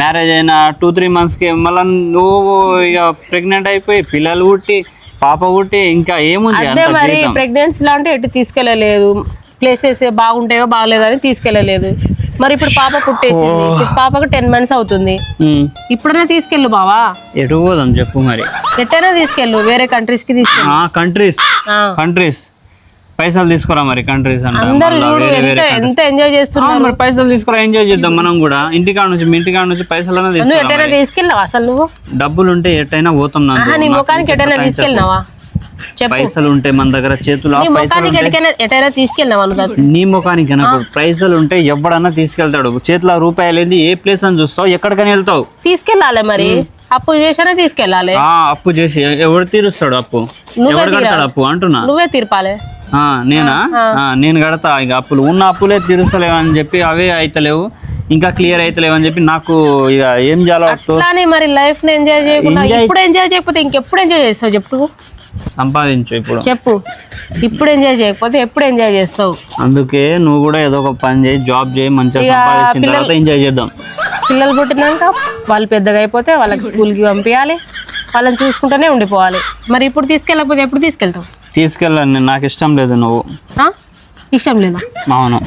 Marriage అయిన two three మంత్స్కి మళ్ళీ నువ్వు ఇక ప్రెగ్నెంట్ అయిపోయి పిల్లలు పుట్టి పాప పుట్టి ఇంకా ఏముంది అంత మరి ప్రెగ్నెన్సీ లో అంటే ఎటు తీసుకెళ్ళలేదు? ప్లేసెస్ బాగుంటాయో బాగలేదో అని తీసుకెళ్ళలేదు. మరి ఇప్పుడు పాప పుట్టేసింది. పాపకు టెన్ మంత్స్ అవుతుంది. ఇప్పుడైనా తీసుకెళ్ళు బావా. ఎటు పోదాం చెప్పు మరి. ఎట్టైనా తీసుకెళ్ళు వేరే కంట్రీస్కి తీసుకెళ్ళు. కంట్రీస్. కంట్రీస్ పైసలు తీసుకురా మరి కంట్రీస్ ఎంత ఎంజాయ్ ఆ, చేస్తున్నారు. మరి పైసలు తీసుకురా ఎంజాయ్ చేద్దాం మనం కూడా. ఇంటికాడ నుంచి మీ ఇంటికాడ నుంచి పైసలన్నా నువ్వు ఎటైనా. తీసుకెళ్ళావా అసలు నువ్వు? డబ్బులు ఉంటే ఎట్టయినా పోతాం నీ నాకు ముఖానికి ఎటైనా. తీసుకెళ్ళినావా? పైసలు ఉంటే మన దగ్గర చేతులు నీ పైసలు ముఖానికి ఎటైనా తీసుకెళ్ళినావా నీ పైసలు ఉంటే ఎవడన్నా తీసుకెళ్తాడు. చేతిలో రూపాయలు ఏంది? ఏ ప్లేస్ అని చూస్తావు? ఎక్కడికని వెళ్తావు? తీసుకెళ్ళాలి మరి. అప్పు చేసినా తీసుకెళ్ళాలి. ఆ అప్పు చేసి ఎవడు తీరుస్తాడు అప్పు? ఎవడు కడతాడు. అప్పు? అంటున్నా. నువ్వే తీర్పాలి. నేనా? ఆ, నేను కడతా. ఇక అప్పులు. ఉన్న అప్పులే తీరుస్తలేవు అని చెప్పి అవే అయితలేవు. ఇంకా క్లియర్ అయితలేవు అని చెప్పి నాకు ఇక ఏం చేయాలో మరి లైఫ్ని ఎంజాయ్ చేయకుండా ఇప్పుడు ఎంజాయ్ చేయకపోతే ఇంకెప్పుడు ఎంజాయ్ చేస్తావు చెప్పు? సంపాదించు ఇప్పుడు. చెప్పు. ఇప్పుడు ఎంజాయ్ చేయకపోతే ఎప్పుడు ఎంజాయ్ చేస్తావు? అందుకే నువ్వు కూడా ఏదో ఒక పని చేయి జాబ్ చేయి మంచిగా సంపాదించిన తర్వాత ఎంజాయ్ చేద్దాం. పిల్లలు పుట్టినాక వాళ్ళు పెద్దగా అయిపోతే వాళ్ళకి స్కూల్కి పంపించాలి. వాళ్ళని చూసుకుంటూనే ఉండిపోవాలి. మరి ఇప్పుడు తీసుకెళ్ళకపోతే ఎప్పుడు తీసుకెళ్తావు? తీసుకెళ్ళాను నేను నాకు ఇష్టం లేదు నువ్వు? ఇష్టం లేదా? అవును.